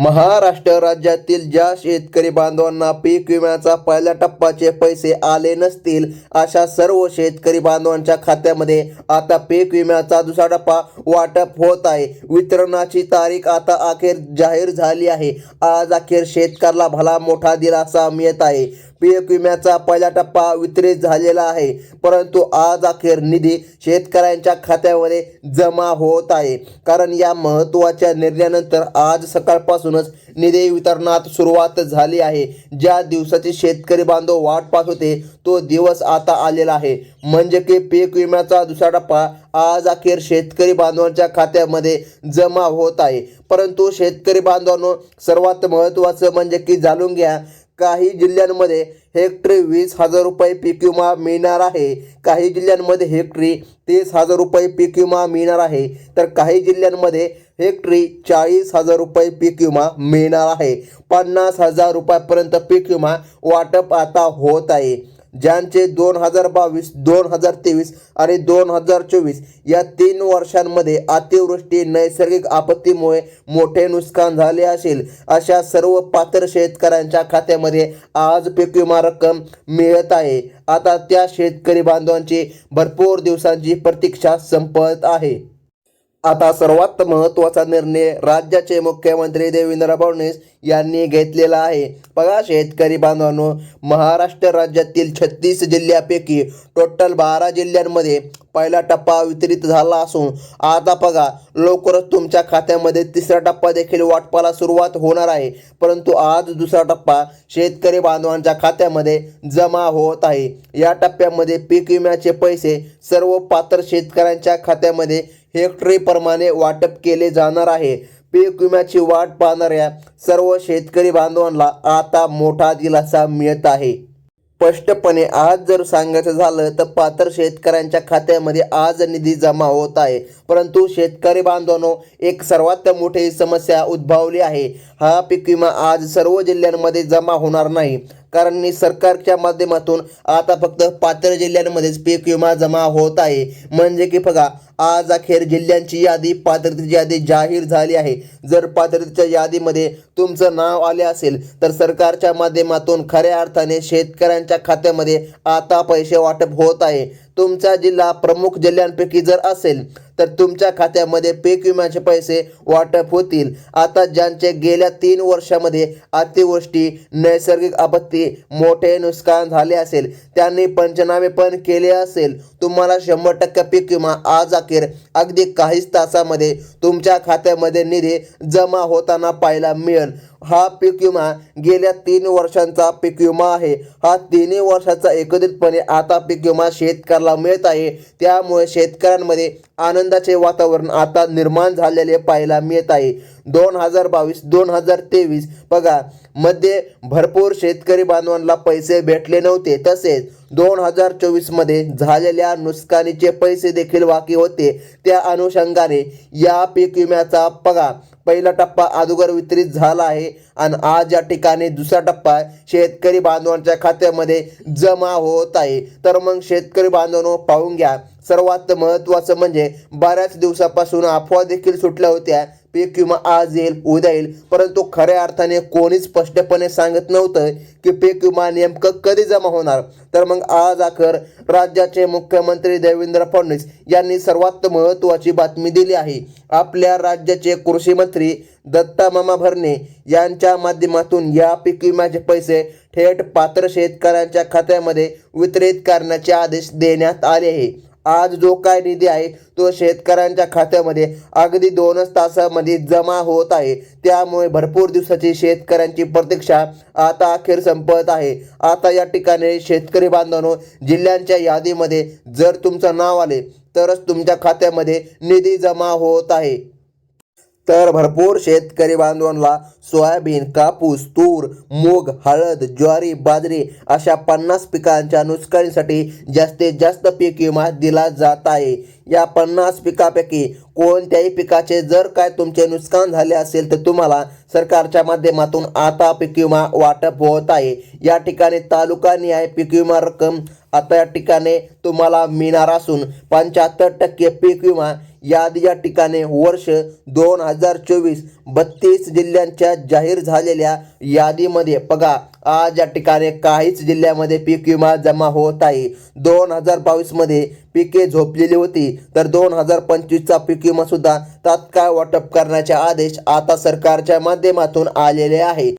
महाराष्ट्र राज्यातील ज्या शेतकरी बांधवांना पीक विम्याचा पहिल्या टप्प्याचे पैसे आले नसतील अशा सर्व शेतकरी बांधवांच्या खात्यामध्ये आता पीक विम्याचा दुसरा टप्पा वाटप होत आहे. वितरणाची तारीख आता अखेर जाहीर झाली आहे. आज अखेर शेतकऱ्याला भला मोठा दिलासा मिळत आहे. पीक विम्याचा पहिला टप्पा वितरित झालेला आहे. परंतु आज अखेर निधी शेतकऱ्यांच्या खात्यामध्ये जमा होत आहे. कारण या महत्त्वाच्या निर्णयानंतर आज सकाळपासूनच निधी वितरणात सुरुवात झाली आहे. ज्या दिवसाची शेतकरी बांधव वाट पाहत होते तो दिवस आता आलेला आहे. म्हणजे की पीक विम्याचा दुसरा टप्पा आज अखेर शेतकरी बांधवांच्या खात्यामध्ये जमा होत आहे. परंतु शेतकरी बांधवांनो सर्वात महत्त्वाचं म्हणजे की जाणून घ्या काही जिल्ह्यांमध्ये हेक्टरी वीस हजार रुपये पीक विमा मिळणार आहे. काही जिल्ह्यांमध्ये हेक्टरी तीस हजार रुपये पीक विमा मिळणार आहे. तर काही जिल्ह्यांमध्ये हेक्टरी चाळीस हजार रुपये पीक विमा मिळणार आहे. पन्नास हजार रुपयापर्यंत पीक विमा वाटप आता होत आहे. ज्यांचे दोन हजार बावीस दोन हजार तेवीस आणि दोन हजार चोवीस या तीन वर्षांमध्ये अतिवृष्टी नैसर्गिक आपत्तीमुळे मोठे नुकसान झाले असेल अशा सर्व पात्र शेतकऱ्यांच्या खात्यामध्ये आज पीक विमा रक्कम मिळत आहे. आता त्या शेतकरी बांधवांची भरपूर दिवसांची प्रतीक्षा संपत आहे. आता सर्वात महत्त्वाचा निर्णय राज्याचे मुख्यमंत्री देवेंद्र फडणवीस यांनी घेतलेला आहे. बघा शेतकरी बांधवांनो महाराष्ट्र राज्यातील छत्तीस जिल्ह्यापैकी टोटल बारा जिल्ह्यांमध्ये पहिला टप्पा वितरित झाला असून आता बघा लवकरच तुमच्या खात्यामध्ये तिसरा टप्पा देखील वाटपाला सुरुवात होणार आहे. परंतु आज दुसरा टप्पा शेतकरी बांधवांच्या खात्यामध्ये जमा होत आहे. या टप्प्यामध्ये पीक विम्याचे पैसे सर्व पात्र शेतकऱ्यांच्या खात्यामध्ये हेक्टरीप्रमाणे वाटप केले जाणार आहे. पीक विम्याची वाट पाहणाऱ्या सर्व शेतकरी बांधवांना आता मोठा दिलासा मिळत आहे. स्पष्टपणे आज जर सांगायचं झालं तर पात्र शेतकऱ्यांच्या खात्यामध्ये आज निधी जमा होत आहे. परंतु शेतकरी बांधवांनो एक सर्वात मोठी समस्या उद्भवली आहे. हा पीक विमा आज सर्व जिल्ह्यांमध्ये जमा होणार नाही. कारण नि- सरकारच्या माध्यमातून आता फक्त पात्र जिल्ह्यांमध्येच पीक विमा जमा होत आहे. म्हणजे की बघा आज अखेर जिल्ह्यांची यादी पात्रतेची यादी जाहीर झाली आहे. जर पात्रतेच्या यादीमध्ये तुमचं नाव आले असेल तर सरकारच्या माध्यमातून खऱ्या अर्थाने शेतकऱ्यांच्या खात्यामध्ये आता पैसे वाटप होत आहे. तुमचा जिल्हा प्रमुख जिल्ह्यांपैकी जर असेल तर तुमच्या खात्यामध्ये पीक विम्याचे पैसे वाटप होतील. आता ज्यांचे गेल्या तीन वर्षामध्ये अतिवृष्टी नैसर्गिक आपत्ती मोठे नुकसान झाले असेल त्यांनी पंचनामे पण केले असेल. तुम्हाला शंभर टक्के पीक विमा आज अखेर अगदी काहीच तासामध्ये तुमच्या खात्यामध्ये निधी जमा होताना पाहायला मिळेल. हा पीक विमा गेल्या तीन वर्षांचा पीक विमा आहे. हा तिन्ही वर्षाचा एकत्रितपणे आता पीक विमा शेतकऱ्याला मिळत आहे. त्यामुळे शेतकऱ्यांमध्ये आनंदाचे वातावरण आता निर्माण झालेले पाहायला मिळत आहे. दोन हजार बावीस दोन हजार तेवीस बघा मध्ये भरपूर शेतकरी बांधवांना पैसे भेटले नव्हते. तसेच दोन हजार चोवीसमध्ये झालेल्या नुकसानीचे पैसे देखील बाकी होते. त्या अनुषंगाने या पीक विम्याचा पगार पहिला टप्पा अगोदर वितरित झाला आहे आणि आज या ठिकाणी दुसरा टप्पा शेतकरी बांधवांच्या खात्यामध्ये जमा होत आहे. तर मग शेतकरी बांधवांनो पाहून घ्या. सर्वात महत्त्वाचं म्हणजे बऱ्याच दिवसापासून अफवा देखील सुटल्या होत्या. पीक विमा आज येईल उद्या येईल. परंतु खऱ्या अर्थाने कोणीच स्पष्टपणे सांगत नव्हतं की पीक विमा नेमकं कधी जमा होणार. तर मग आज अखेर राज्याचे मुख्यमंत्री देवेंद्र फडणवीस यांनी सर्वात महत्त्वाची बातमी दिली आहे. आपल्या राज्याचे कृषी मंत्री दत्ता मामा भरणे यांच्या माध्यमातून या पीक विम्याचे पैसे थेट पात्र शेतकऱ्यांच्या खात्यामध्ये वितरित करण्याचे आदेश देण्यात आले आहे. आज जो काय निधी आहे तो शेतकऱ्यांच्या खात्यामध्ये अगदी दोनच तासामध्ये जमा होत आहे. त्यामुळे भरपूर दिवसाची शेतकऱ्यांची प्रतीक्षा आता अखेर संपत आहे. आता या ठिकाणी शेतकरी बांधवांनो जिल्ह्यांच्या यादीमध्ये जर तुमचं नाव आले तरच तुमच्या खात्यामध्ये निधी जमा होत आहे. तर भरपूर शेतकरी बांधवांना सोयाबीन कापूस तूर मूग हळद ज्वारी बाजरी अशा पन्नास पिकांच्या नुकसानीसाठी जास्तीत जास्त पीक विमा दिला जात आहे. या पन्नास पिकापैकी कोणत्याही पिकाचे जर काय तुमचे नुकसान झाले असेल तर तुम्हाला सरकारच्या माध्यमातून आता पीक विमा वाटप होत आहे. या ठिकाणी तालुका निहाय पीक विमा रक्कम आता या ठिकाणी तुम्हाला मिळणार असून पंच्याहत्तर टक्के पीक विमा यादी या ठिकाणी वर्ष दोन हजार चोवीस बत्तीस जिल्ह्यांच्या जाहीर झालेल्या यादीमध्ये बघा आज या ठिकाणी काहीच जिल्ह्यामध्ये पीक विमा जमा होत आहे. दोन हजार बावीसमध्ये पिके झोपलेली होती तर दोन हजार पंचवीसचा पीक विमा सुद्धा तात्काळ वाटप करण्याचे आदेश आता सरकारच्या माध्यमातून आलेले आहे.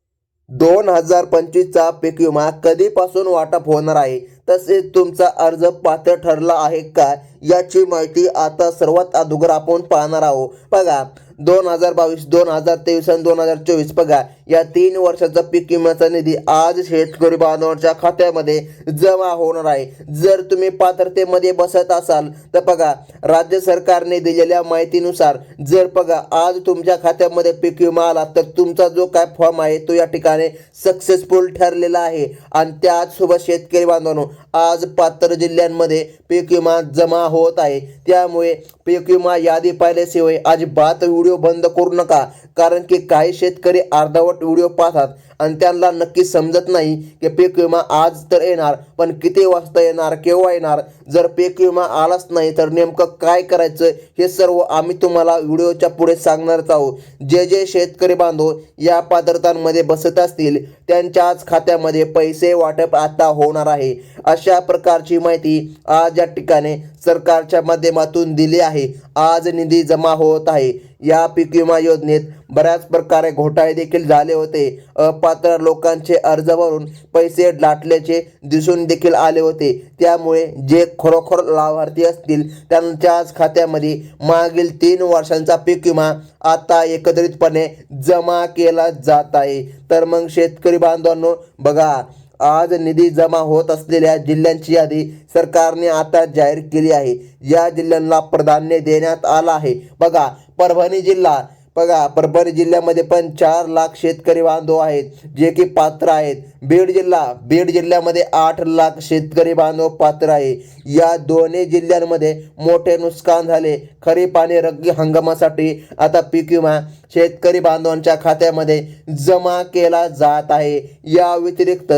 दोन हजार पंचवीसचा पीक विमा कधीपासून वाटप होणार आहे? तसेच तुमचा अर्ज पात्र ठरला आहे का याची माहिती आता सर्वात अगोदर आपण पाहणार आहोत. बघा दोन हजार बावीस दोन हजार तेवीस आणि दोन हजार चोवीस बघा या तीन वर्षाचा पीक विम्याचा निधी आज शेतकरी बांधवांच्या खात्यामध्ये जमा होणार आहे. जर तुम्ही पात्रतेमध्ये बसत असाल तर बघा राज्य सरकारने दिलेल्या माहितीनुसार जर बघा आज तुमच्या खात्यामध्ये पीक विमा आला तर तुमचा जो काय फॉर्म आहे तो या ठिकाणी सक्सेसफुल ठरलेला आहे. आणि त्याचसोबत शेतकरी बांधवांनो आज पात्र जिल्ह्यांमध्ये पीक विमा जमा होत आहे. त्यामुळे पीक विमा यादी पाहिल्याशिवाय अजिबात व्हिडिओ बंद करू नका. कारण की काही शेतकरी अर्धवट व्हिडिओ पाहतात आणि त्यांना नक्की समजत नाही की पीक विमा आज तर येणार पण किती वाजता येणार केव्हा येणार? जर पीक विमा आलाच नाही तर नेमकं काय करायचं हे सर्व आम्ही तुम्हाला व्हिडिओच्या पुढे सांगणारच आहोत. जे जे शेतकरी बांधव या पात्रतांमध्ये बसत असतील त्यांच्याच खात्यामध्ये पैसे वाटप आता होणार आहे. अशा प्रकारची माहिती आज या ठिकाणी सरकारच्या माध्यमातून दिली आहे. आज निधी जमा होत आहे. या पीक विमा योजनेत बऱ्याच प्रकारे घोटाळे देखील झाले होते. अपात्र लोकांचे अर्ज भरून पैसे लाटल्याचे दिसून देखील आले होते. त्यामुळे जे खरोखर लाभार्थी असतील त्यांच्याच खात्यामध्ये मागील तीन वर्षांचा पीक विमा आता एकत्रितपणे जमा केला जात आहे. तर मग शेतकरी बांधवांनो बघा आज निधी जमा होत असलेल्या जिल्ह्यांची यादी सरकारने आता जाहीर केली आहे. या जिल्ह्यांना प्राधान्य देण्यात आलं आहे. बघा परभणी जिल्हा बघा परभणी जिल्ह्यामध्ये पण चार लाख शेतकरी बांधव आहेत जे की पात्र आहेत. बीड जिल्हा बीड जिल्ह्यामध्ये आठ लाख शेतकरी बांधव पात्र आहे. या दोन्ही जिल्ह्यांमध्ये मोठे नुकसान झाले. खरीप आणि रब्बी हंगामासाठी आता पीक विमा शेतकरी बांधवांच्या खात्यामध्ये जमा केला जात आहे. या व्यतिरिक्त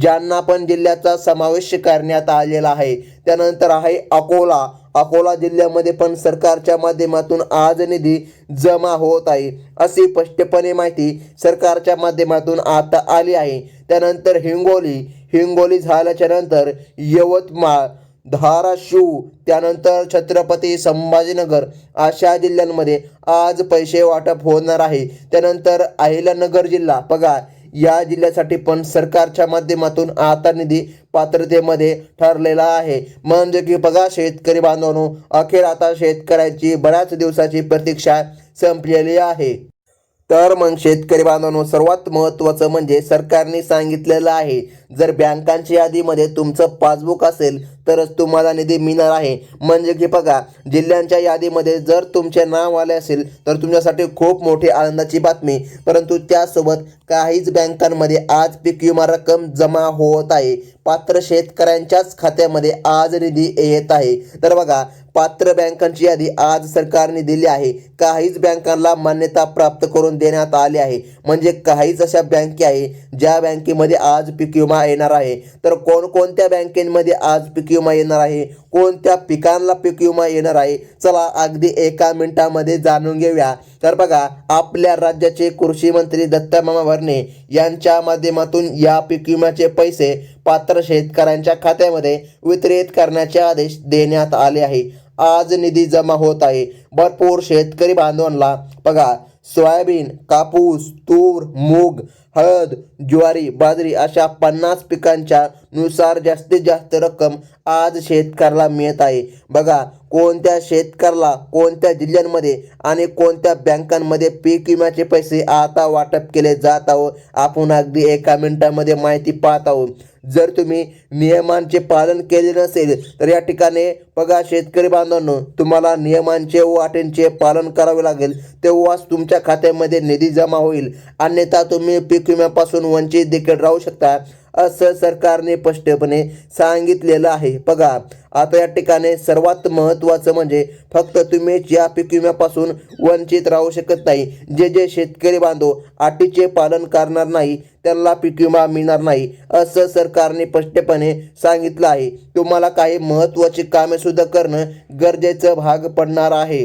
ज्यांना पण जिल्ह्याचा समावेश करण्यात आलेला आहे त्यानंतर आहे अकोला. अकोला जिल्ह्यामध्ये पण सरकारच्या माध्यमातून आज निधी जमा होत आहे अशी स्पष्टपणे माहिती सरकारच्या माध्यमातून आता आली आहे. त्यानंतर हिंगोली हिंगोली झाल्याच्यानंतर यवतमाळ धाराशिव त्यानंतर छत्रपती संभाजीनगर अशा जिल्ह्यांमध्ये आज पैसे वाटप होणार आहे. त्यानंतर अहिल्यानगर जिल्हा बघा या जिल्ह्यासाठी पण सरकारच्या माध्यमातून आता निधी पात्रतेमध्ये ठरलेला आहे. म्हणजे की बघा शेतकरी बांधवांनो अखेर आता शेतकऱ्यांची बऱ्याच दिवसाची प्रतीक्षा संपलेली आहे. तर मग शेतकरी बांधवांनो सर्वात महत्त्वाचं म्हणजे सरकारने सांगितलेलं आहे जर बँकांच्या यादीमध्ये तुमचं पासबुक असेल तरच तुम्हाला निधी मिळणार आहे. म्हणजे की बघा जिल्ह्यांच्या यादीमध्ये जर तुमचे नाव आले असेल तर तुमच्यासाठी खूप मोठी आनंदाची बातमी. परंतु त्यासोबत काहीच बँकांमध्ये आज पीक विमा रक्कम जमा होत आहे. पात्र शेतकऱ्यांच्याच खात्यामध्ये आज निधी येत आहे. तर बघा पात्र बँकांची यादी आज सरकारने दिली आहे. काहीच बँकांना मान्यता प्राप्त करून देण्यात आली आहे. म्हणजे काहीच अशा बँके आहे ज्या बँकेमध्ये आज पीक विमा येणार आहे. तर कोणकोणत्या बँकेमध्ये आज पीक विमा येणार आहे. कोणत्या पिकांना पीक विमा येणार आहे? चला अगदी एका मिनिटामध्ये जाणून घेऊया. तर बघा आपल्या राज्याचे कृषी मंत्री दत्तामामा भरणे यांच्या माध्यमातून या पीक विम्याचे पैसे पात्र शेतकऱ्यांच्या खात्यामध्ये वितरित करण्याचे आदेश देण्यात आले आहे. आज निधी जमा होत आहे. भरपूर शेतकरी बांधवांना बघा सोयाबीन कापूस तूर मूग हळद ज्वारी बाजरी अशा पन्नास पिकांच्या नुसार जास्तीत जास्त रक्कम आज शेतकऱ्याला मिळत आहे. बघा कोणत्या शेतकऱ्याला कोणत्या जिल्ह्यांमध्ये आणि कोणत्या बँकांमध्ये पीक विम्याचे पैसे आता वाटप केले जात आहोत आपण अगदी एका मिनिटामध्ये माहिती पाहत आहोत. जर तुम्ही नियमांचे पालन केले नसेल तर या ठिकाणी बघा शेतकरी बांधवांनो तुम्हाला नियमांचे व अटींचे पालन करावे लागेल तेव्हाच तुमच्या खात्यामध्ये निधी जमा होईल. अन्यथा तुम्ही पीक विम्यापासून वंचित देखील राहू शकता असं सरकारने स्पष्टपणे सांगितलेलं आहे. बघा आता या ठिकाणी सर्वात महत्त्वाचं म्हणजे फक्त तुम्हीच या पीक विम्यापासून वंचित राहू शकत नाही. जे जे शेतकरी बांधव अटीचे पालन करणार नाही त्यांना पीक विमा मिळणार नाही असं सरकारने स्पष्टपणे सांगितलं आहे. तुम्हाला काही महत्त्वाची कामेसुद्धा करणं गरजेचं भाग पडणार आहे.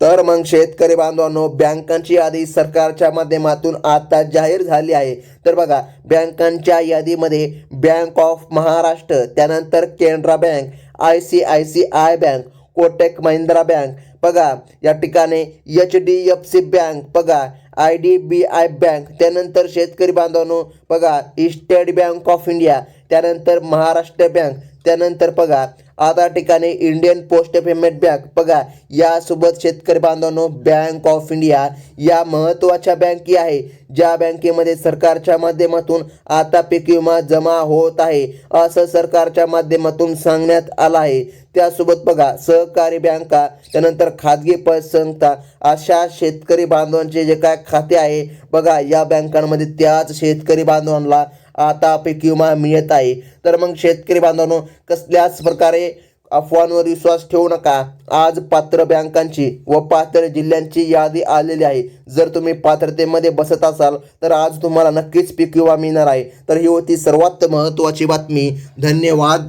तर मग शेतकरी बांधवांनो बँकांची यादी सरकारच्या माध्यमातून आता जाहीर झाली आहे. तर बघा बँकांच्या यादीमध्ये बँक ऑफ महाराष्ट्र त्यानंतर Canara bank I C I C I bank Kotak Mahindra bank बघा या ठिकाणी H D F C bank बघा I D B I bank त्यानंतर शेतकरी बांधवांनो बघा स्टेट बँक ऑफ इंडिया त्यानंतर महाराष्ट्र बँक त्यानंतर बघा आता ठिकाणी इंडियन पोस्ट पेमेंट बँक बघा यासोबत शेतकरी बांधवांनो बँक ऑफ इंडिया या महत्त्वाच्या बँकी आहे ज्या बँकेमध्ये सरकारच्या माध्यमातून आता पीक विमा जमा होत आहे. असं सरकारच्या माध्यमातून सांगण्यात आलं आहे. त्यासोबत बघा सहकारी बँका त्यानंतर खाजगी पतसंस्था अशा शेतकरी बांधवांचे जे काय खाते आहे बघा या बँकांमध्ये त्याच शेतकरी बांधवांना आता पीक विमा मिळत आहे. तर मग शेतकरी बांधवांनो कसल्याच प्रकारे अफवांवर विश्वास ठेवू नका. आज पात्र बँकांची व पात्र जिल्ह्यांची यादी आलेली आहे. जर तुम्ही पात्रतेमध्ये बसत असाल तर आज तुम्हाला नक्कीच पीक विमा मिळणार आहे. तर ही होती सर्वात महत्त्वाची बातमी. धन्यवाद.